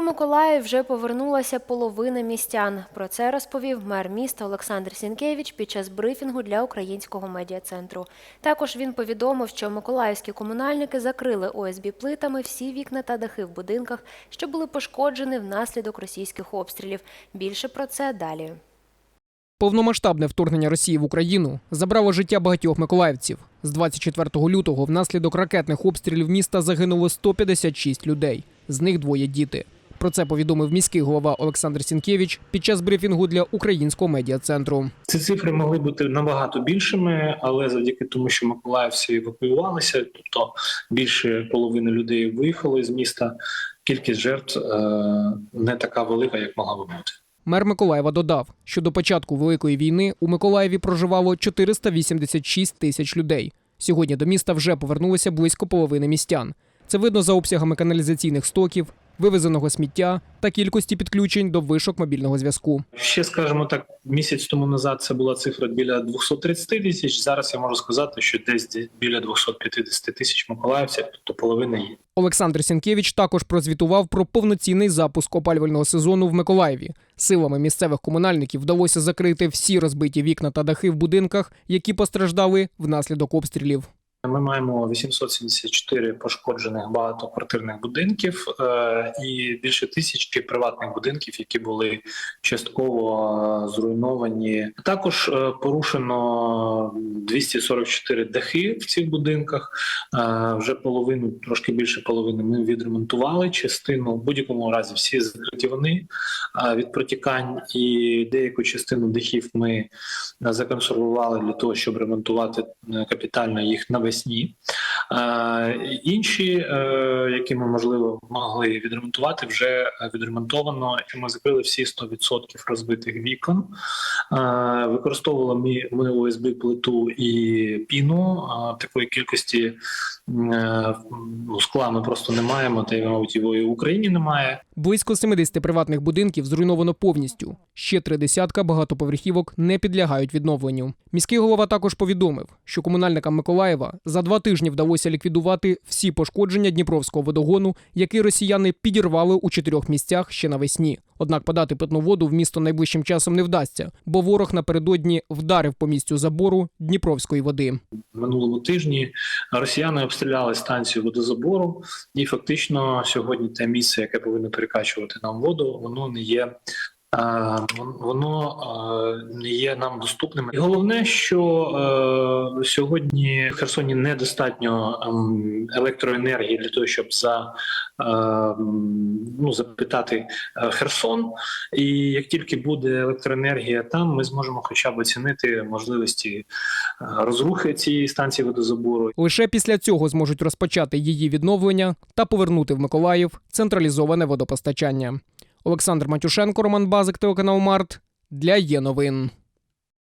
У вже повернулася половина містян. Про це розповів мер міста Олександр Сінкевич під час брифінгу для українського медіа-центру. Також він повідомив, що миколаївські комунальники закрили ОСБ плитами всі вікна та дахи в будинках, що були пошкоджені внаслідок російських обстрілів. Більше про це далі. Повномасштабне вторгнення Росії в Україну забрало життя багатьох миколаївців. З 24 лютого внаслідок ракетних обстрілів міста загинуло 156 людей, з них двоє діти. Про це повідомив міський голова Олександр Сінкевич під час брифінгу для українського медіа-центру. Ці цифри могли бути набагато більшими, але завдяки тому, що миколаївці евакуювалися, тобто більше половини людей виїхали з міста. Кількість жертв е, не така велика, як могла би бути. Мер Миколаєва додав, що до початку великої війни у Миколаєві проживало 486 тисяч людей. Сьогодні до міста вже повернулося близько половини містян. Це видно за обсягами каналізаційних стоків, вивезеного сміття та кількості підключень до вишок мобільного зв'язку. Ще скажімо так, місяць тому назад це була цифра біля 230 тисяч. Зараз я можу сказати, що десь біля 250 тисяч миколаївців, тобто половина є. Олександр Сінкевич також прозвітував про повноцінний запуск опалювального сезону в Миколаєві. Силами місцевих комунальників вдалося закрити всі розбиті вікна та дахи в будинках, які постраждали внаслідок обстрілів. Ми маємо 874 пошкоджених багатоквартирних будинків е, і більше тисячі приватних будинків, які були частково е, зруйновані. Також е, порушено 244 дахи в цих будинках. Вже половину, трошки більше половини, ми відремонтували. Частину в будь-якому разі всі закриті вони від протікань, і деяку частину дахів ми е, законсервували для того, щоб ремонтувати е, капітально їх навесні. Інші, е, які ми можливо могли відремонтувати, вже відремонтовано. Ми закрили всі 100% розбитих вікон. Використовували ми, ми ОСБ плиту і піну. Такої кількості скла ми просто не маємо, та й мабуть його і в Україні немає. Близько 70 приватних будинків зруйновано повністю. Ще три десятка багатоповерхівок не підлягають відновленню. Міський голова також повідомив, що комунальникам Миколаєва за два тижні вдалося ліквідувати всі пошкодження Дніпровського водогону, який росіяни підірвали у чотирьох місцях ще навесні. Однак подати питну воду в місто найближчим часом не вдасться, бо ворог напередодні вдарив по місцю забору Дніпровської води. минулому тижні росіяни обстріляли станцію водозабору, і фактично сьогодні те місце, яке повинно перекачувати нам воду, воно не є. Е, вон- Воно е, не є нам доступним. І головне, що е, сьогодні в Херсоні недостатньо ем, електроенергії для того, щоб за ну запитати Херсон. І як тільки буде електроенергія там, ми зможемо хоча б оцінити можливості розрухи цієї станції водозабору. Лише після цього зможуть розпочати її відновлення та повернути в Миколаїв централізоване водопостачання. Олександр Матюшенко, Роман Базик, телеканал Март для є новин.